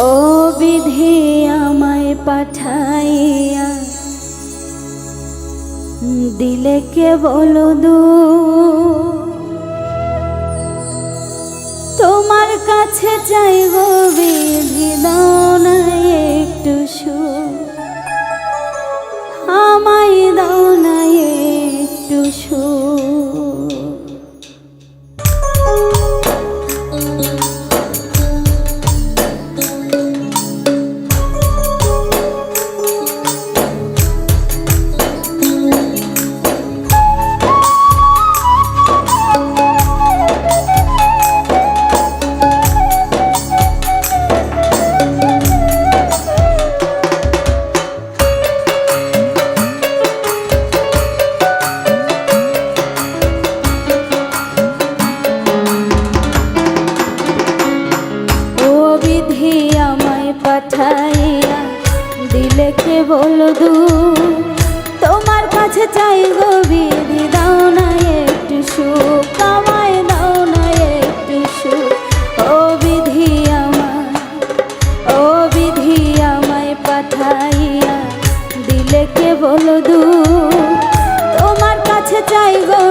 ও বিধি আমায় পাঠাইয়া দিলে কে বলো দু তোমার কাছে চাই গো বিধি দাও না একটু সুখ। পাঠাইয়া দিলে কে বলো দু তোমার কাছে চাই গো দাও না একটু সুখ, আমায় দাও না একটু সুখ। ও বিধি আমায়, ও বিধি আমায় পাঠাইয়া দিলে কে বলো দু তোমার কাছে চাই গো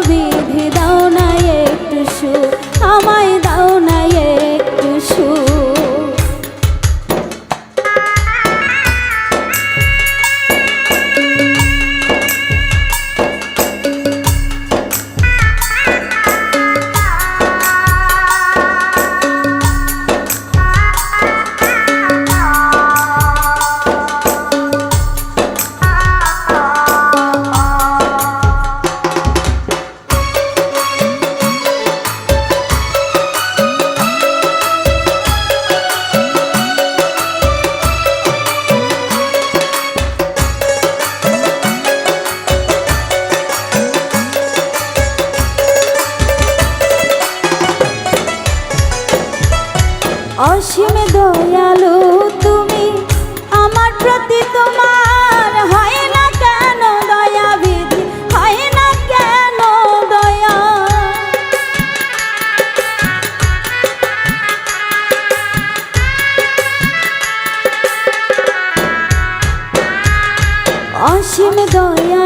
অসীম দয়ালু তুমি। আমার প্রতি তোমার হয় না কেন দয়া হয় না কেন দয়া? অসীম দয়ালু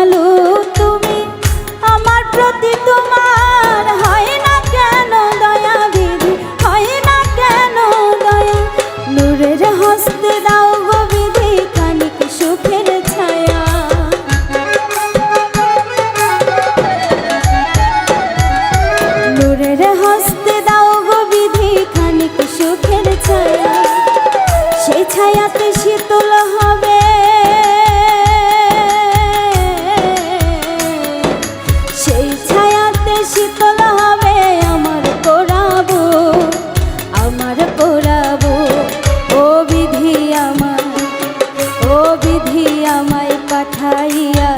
পাঠাইয়া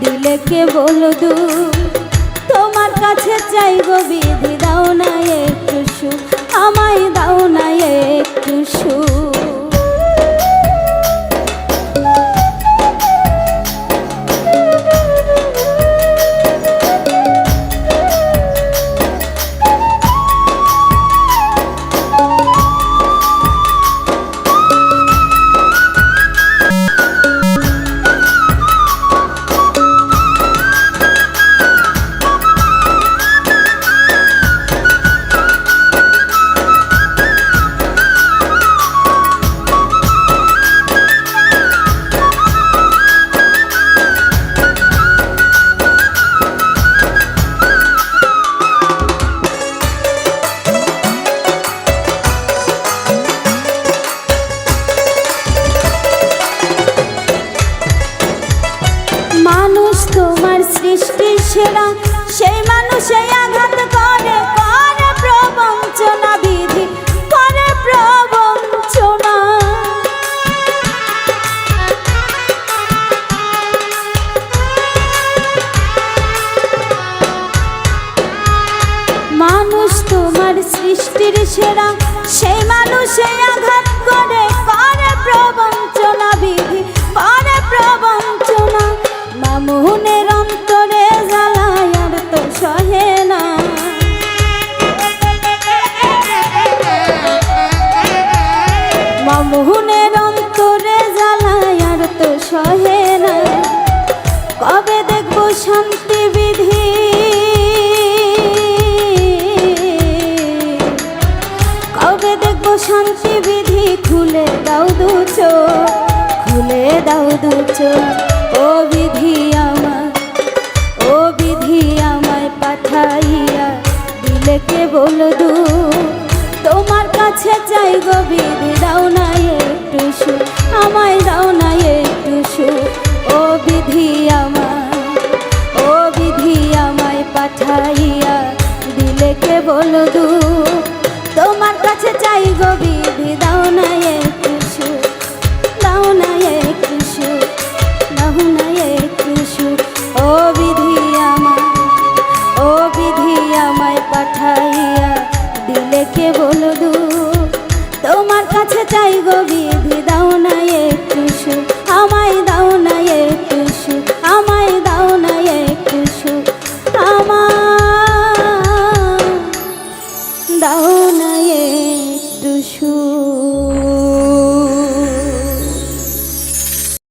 দিলে কে বলো দু তোমার কাছে চাইব বিধি দাও না একটু মানুষ তোমার সৃষ্টির সেরা। সেই মানুষে আঘাত করে করে প্রবঞ্চনা বিধি, করে প্রবঞ্চনা। মানুষ তোমার সৃষ্টির সেরা। সেই মানুষে আঘাত শান্তি বিধি? খুলে দাও খুলে দাও দু ও বিধি আমার ও বিধি আমায় পাঠাইয়া কে বলো তোমার কাছে চাই গো বিধি, দাও না একটু আমায় দাও না বলো দু তোমার কাছে চাই গো বিধি দাও না